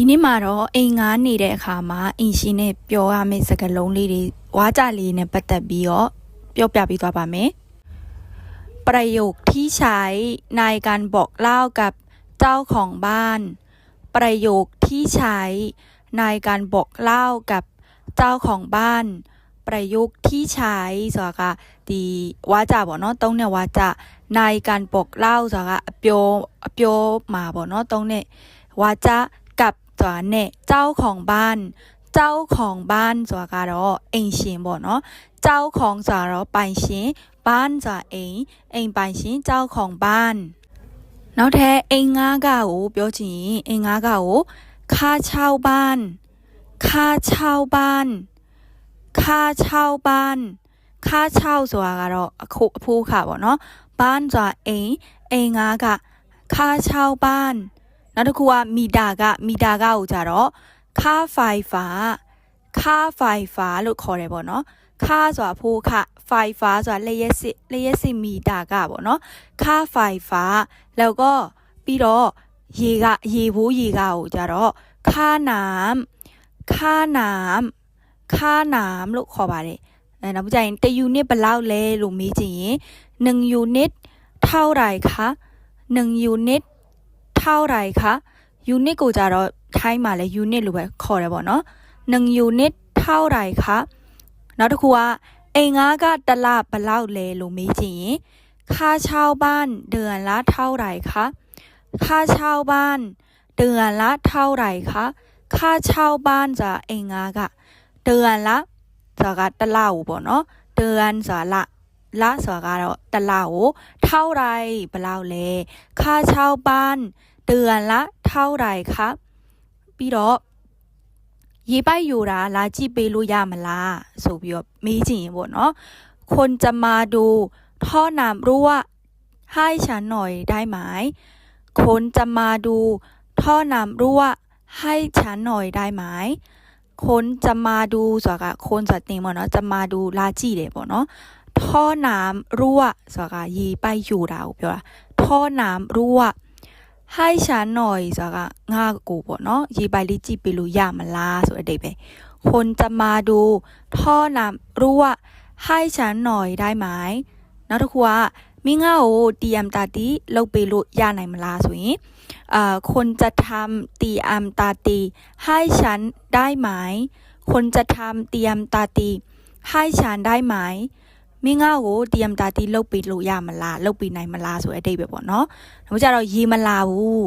ีนี้มาเราเองงานนี่းနေတဲ့ามါမชินเนีရှင်နဲ့ပြောရမယ့်စကားလาံးလีးတွေဝါကิလေးနဲ့ပတ်သက်ပြီးတော့ประโยคที่ใช้ในการบอกเล่ากับเจ้าของบ้าน ประโยคที่ใช้ในการบอกเล่ากับเจ้าของบ้านประโยคที่ใช้สกะดีวาจะบกเนาะตรงเนี่ยว่าจะในการบอกเล่าสกะเปียวเปียวมาบกเนาะตรงเนี่ยว่าจะဆိုတာနဲ့เจ้าของบ้าน เจ้าของบ้านဆိုတာကတော့အိမ်ရှင်ပေါ့နော်เจ้าของဆိုတာတော့ပိုင်ရှင်บ้านဆိုတာအိမ်အိမ်ပိုင်ရှင်เจ้าของบ้านနောက်ထပ်အိမ်ငါးကကိုပြောချင်ရင်အိမ်ငါးကကိုခါချောက်บ้านခါချောက်บ้านခါချောက်บ้านခါချောက်ဆိုတာကတော့အခုအဖိုးခါပေါ့နော်บ้านဆိုတာအိမ်အိမ်ငါးကခါချောက်บ้านนั่นคือว่ามีดากะมีดากะอุจาระค่าไฟฟ้า ค่าไฟฟ้าลดคอเลยบ่เนาะ ค่าสวาพูค่ะ ไฟฟ้าสวาเลเยสิเลเยสิมีดากะบ่เนาะ ค่าไฟฟ้า แล้วก็ปีรอ ยีกะเยผู้เยกาอุจาระค่าน้ำค่าน้ำค่าน้ำลดคอบาเลยนะผู้ใจแต่ยูนิตเป็นเล่าเลยหรืมีจีหนึ่งยูนิตเท่าไรคะหนึ่งยูนิตเท่าไรคะ ยูนิตกูจะรอไทยมาเลยยูนิตรู้ไหมขออပဲခบါเนาะหนึ่งยูนิตเท่าไรคะแล้วทุกคนว่าเองาก็ตลาดปေาเลလဲလို့မေးကြค่าเช่าบ้านเดือนละเท่าไรคะ ค่าเช่าบ้าน เดือนละเท่าไรคะ ค่าเช่าบ้านจะเองากะเดือนละจะกะตลาาบ่เนาะ เดือนจะละลาสวากาเราแต่เราเท่าไรเปล่าเลยค่าเช่าบ้านเดือนละเท่าไรครับพี่รอยี่ป้อยู่ละลาจีเปรุยามันลาสูบยบมีจีบงบ่เนาะคนจะมาดูท่อน้ำรั่วให้ฉันหน่อยได้ไหมคนจะมาดูท่อน้ำรั่วให้ฉันหน่อยได้ไหมคนจะมาดูสวากาคนสัตว์เนี่ยบ่เนาะจะมาดูลาจีเดยบ่เนาะท่อน้ำรั่วสกายีไปอยู่เราเปล่าท่อน้ำรั่วให้ฉันหน่อยสกะง่ากูบ่เนาะยีไปลิจิปิลุยามันลาสุดเด็กไปคนจะมาดูท่อน้ำรั่วให้ฉันหน่อยได้ไหมนักทุกคนมิง่าโอเตียมตาตีเราไปลุยาไหนมาลาสุยคนจะทำเตียมตาตี ให้ฉันได้ไหม คนจะทำเตียมตาตีให้ฉันได้ไหมမင်းငါ့ကို TM တာတီလုတ်ပေးလို့ရမလားလုတ်ပေးနိုင်မလားဆိုတဲ့အတိတ်ပဲပေါ့နော်။နောက်ကြတော့ရေမလာဘူး